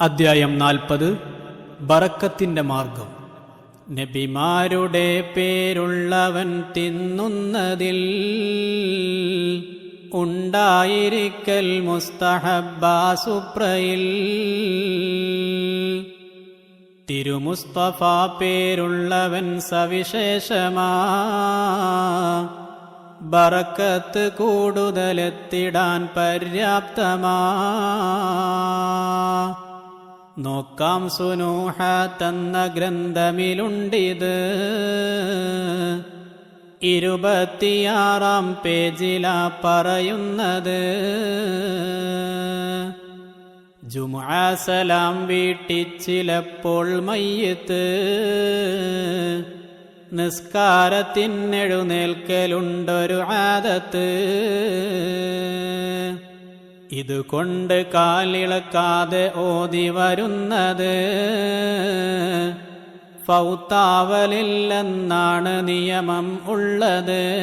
അദ്ധ്യായം നാൽപ്പത്. ബറക്കത്തിന്റെ മാർഗം. നബിമാരുടെ പേരുള്ളവൻ തിന്നുന്നതിൽ ഉണ്ടായിരിക്കൽ മുസ്തഹബാസുപ്രയിൽ തിരുമുസ്തഫ പേരുള്ളവൻ സവിശേഷമാ. ബറക്കത്ത് കൂടുതലെത്തിടാൻ പര്യാപ്തമാ. നോക്കാം സുനൂഹ തന്ന ഗ്രന്ഥമിലുണ്ടിത്. ഇരുപത്തിയാറാം പേജിലാ പറയുന്നത്. ജുമാസലാം വീട്ടി ചിലപ്പോൾ മയ്യത്ത്. നിസ്കാരത്തിനെഴുന്നേൽക്കലുണ്ടൊരു ആദത്ത്. ഇതുകൊണ്ട് കാലിളക്കാതെ ഓതി വരുന്നത്. ഫൗത്താവലില്ലെന്നാണ് നിയമം ഉള്ളത്.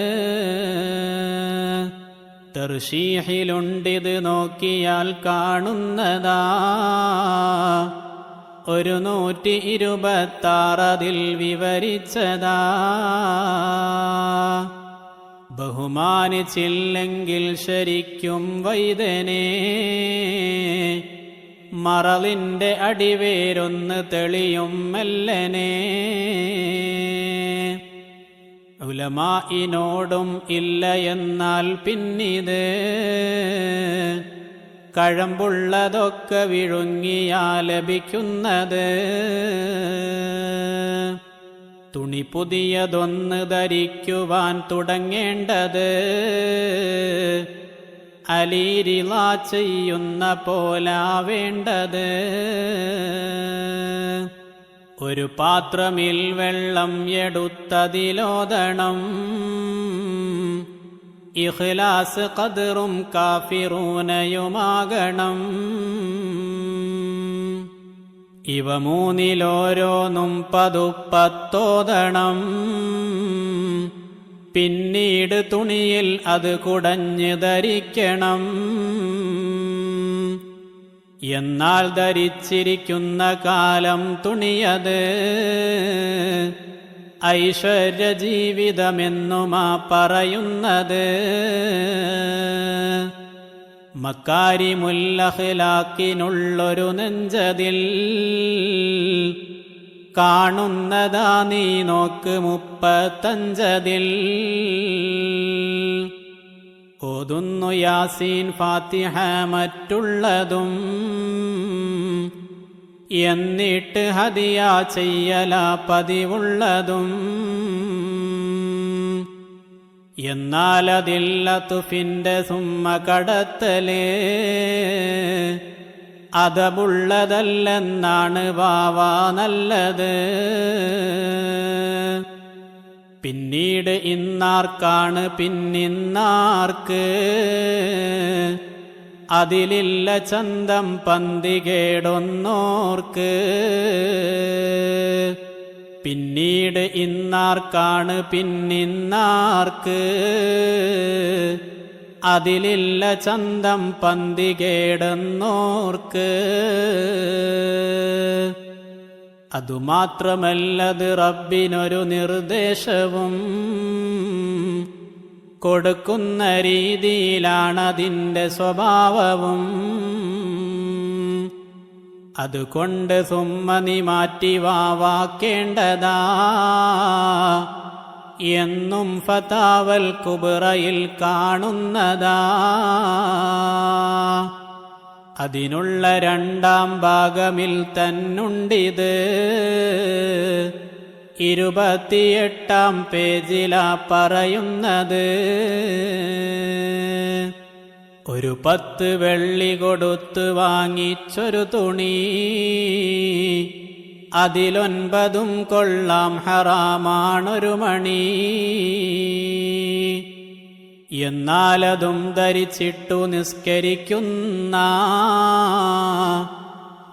തെർഷീഹിലുണ്ടിത് നോക്കിയാൽ കാണുന്നതാ. ഒരു നൂറ്റി ഇരുപത്താറതിൽ വിവരിച്ചതാ. ബഹുമാനിച്ചില്ലെങ്കിൽ ശരിക്കും വൈദനെ. മറലിന്റെ അടിവേരൊന്ന് തെളിയും മെല്ലനെ. ഉലമായിനോടും ഇല്ല എന്നാൽ പിന്നിത്. കഴമ്പുള്ളതൊക്കെ വിഴുങ്ങിയാ ലഭിക്കുന്നത്. തുണി പുതിയതൊന്ന് ധരിക്കുവാൻ തുടങ്ങേണ്ടത്. അലീരിള ചെയ്യുന്ന പോലാവേണ്ടത് ഒരു പാത്രമിൽ വെള്ളം എടുത്തതിലോദണം. ഇഖ്ലാസ് കതിറും കാഫിറൂനയുമാകണം. ഇവ മൂന്നിലോരോന്നും പതുപ്പത്തോതണം. പിന്നീട് തുണിയിൽ അത് കുടഞ്ഞ് ധരിക്കണം. എന്നാൽ ധരിച്ചിരിക്കുന്ന കാലം തുണിയത് ഐശ്വര്യ ജീവിതമെന്നുമാ പറയുന്നത്. മക്കാരിമുല്ലഹ്ലാക്കിനുള്ളൊരു നെഞ്ചതിൽ കാണുന്നതാ നീ നോക്ക് മുപ്പത്തഞ്ചതിൽ. ഓതുന്നു യാസീൻ ഫാത്തിഹ മറ്റുള്ളതും എന്നിട്ട് ഹദിയ ചെയ്യല പതിവുള്ളതും. എന്നാൽ അതില്ല തുഫിന്റെ സുമ്മ കടത്തലേ. അതമുള്ളതല്ലെന്നാണ് വാവ നല്ലത്. പിന്നീട് ഇന്നാർക്കാണ് പിന്നിന്നാർക്ക്. അതിലില്ല ചന്തം പന്തികേടൊന്നോർക്ക് പിന്നീട് ഇന്നാർക്കാണ് പിന്നിന്നാർക്ക്? അതിലില്ല ചന്തം പന്തികേടെന്നോർക്ക് അതുമാത്രമല്ലത് റബ്ബിനൊരു നിർദ്ദേശവും കൊടുക്കുന്ന രീതിയിലാണതിന്റെ സ്വഭാവവും. അതുകൊണ്ട് സുമ്മനി മാറ്റി വാവാക്കേണ്ടതാ എന്നും ഫതാവൽ കുബറയിൽ കാണുന്നതാ. അതിനുള്ള രണ്ടാം ഭാഗമിൽ തന്നുണ്ടിത്. ഇരുപത്തിയെട്ടാം പേജിലാ പറയുന്നത്. ഒരു പത്ത് വെള്ളി കൊടുത്ത് വാങ്ങിച്ചൊരു തുണി. അതിലൊൻപതും കൊള്ളാം ഹറാമാണൊരു മണി. എന്നാലതും ധരിച്ചിട്ടു നിസ്കരിക്കുന്ന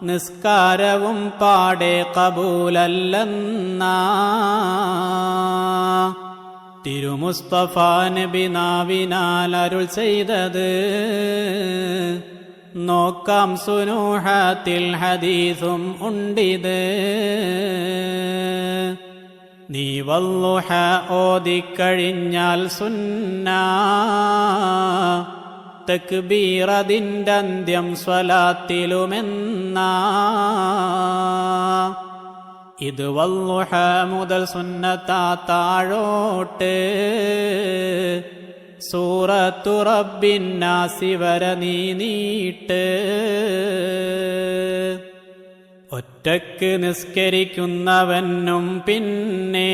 നിസ്കാരവും പാടെ കബൂലല്ലെന്ന തിരുമുസ്തഫ നബി അരുൾ ചെയ്തത്. നോക്കാം സുനൂഹത്തിൽ ഹദീസും ഉണ്ടിത്. നീ വല്ലുഹ ഓതിക്കഴിഞ്ഞാൽ സുന്ന. തക്ബീറതിന്റെ അന്ത്യം സ്വലാത്തിലുമെന്നാ. ഇത് വല്ലുഹ മുതൽ സുന്നത്താ താഴോട്ട്. സൂറത്തു റബ്ബിന്നാസി വര നീ നീട്ട്. ഒറ്റയ്ക്ക് നിസ്കരിക്കുന്നവനും പിന്നെ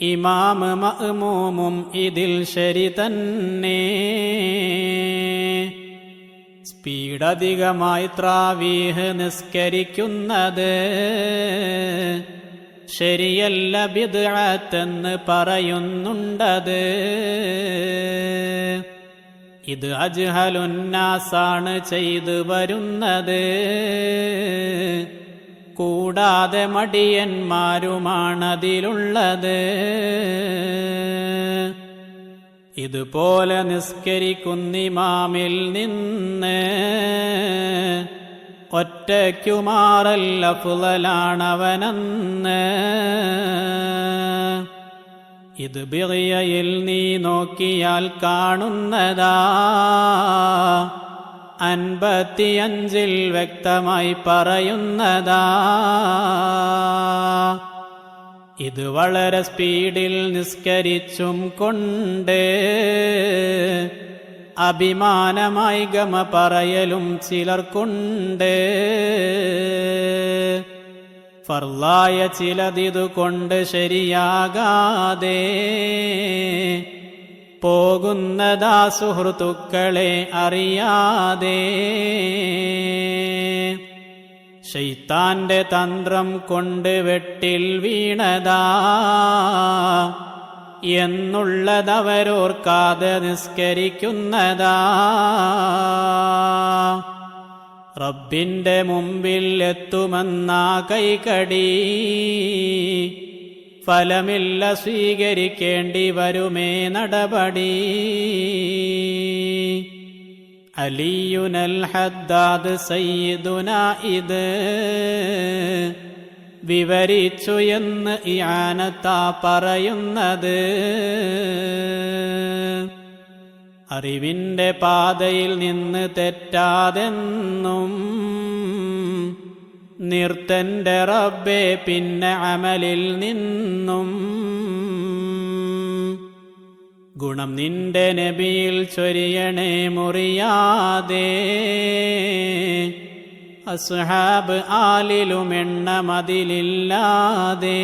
ഇമാമ് മഅ്മൂമും ഇതിൽ ശരി തന്നെ. സ്പീഡധികമായി ത്രാവീഹ് നിസ്കരിക്കുന്നത് ശരിയല്ല ബിദ്അത്തെന്ന് പറയുന്നുണ്ടത്. ഇത് അജ്ഹലുന്നാസാണ് ചെയ്തു വരുന്നത്. കൂടാതെ മടിയന്മാരുമാണതിലുള്ളത്. ഇതുപോലെ നിസ്കരിക്കുന്നിമാമിൽ നിന്ന് ഒറ്റയ്ക്കുമാറല്ല പുലലാണവനെന്ന് ഇത് ബിറിയയിൽ നീ നോക്കിയാൽ കാണുന്നതാ. അൻപത്തിയഞ്ചിൽ വ്യക്തമായി പറയുന്നതാ. ഇത് വളരെ സ്പീഡിൽ നിസ്കരിച്ചും കൊണ്ട് അഭിമാനമായി ഗമ പറയലും ചിലർക്കുണ്ട് ഫർലായ ചിലതിതുകൊണ്ട് ശരിയാകാതെ പോകുന്നതാ സുഹൃത്തുക്കളെ അറിയാതെ ശൈത്താന്റെ തന്ത്രം കൊണ്ട് വെട്ടിൽ വീണതാ. എന്നുള്ളതവരോർക്കാതെ നിസ്കരിക്കുന്നതാ. റബ്ബിന്റെ മുമ്പിൽ എത്തുമെന്നാ കൈകടി. ഫലമില്ല സ്വീകരിക്കേണ്ടി വരുമേ നടപടി. അലിയുനൽ ഹദ്ദാദ് സയ്യിദുന ഇത് വിവരിച്ചു എന്ന് ഇയാനത്താ പറയുന്നത്. അറിവിന്റെ പാതയിൽ നിന്ന് തെറ്റാതെന്നും നിർത്തന്റെ റബ്ബെ പിന്നെ അമലിൽ നിന്നും ഗുണം നിന്റെ നബിയിൽ ചൊരിയണേ മുറിയാതെ. അസ്ഹാബ് ആലിലുമെണ്ണ മതിലില്ലാതെ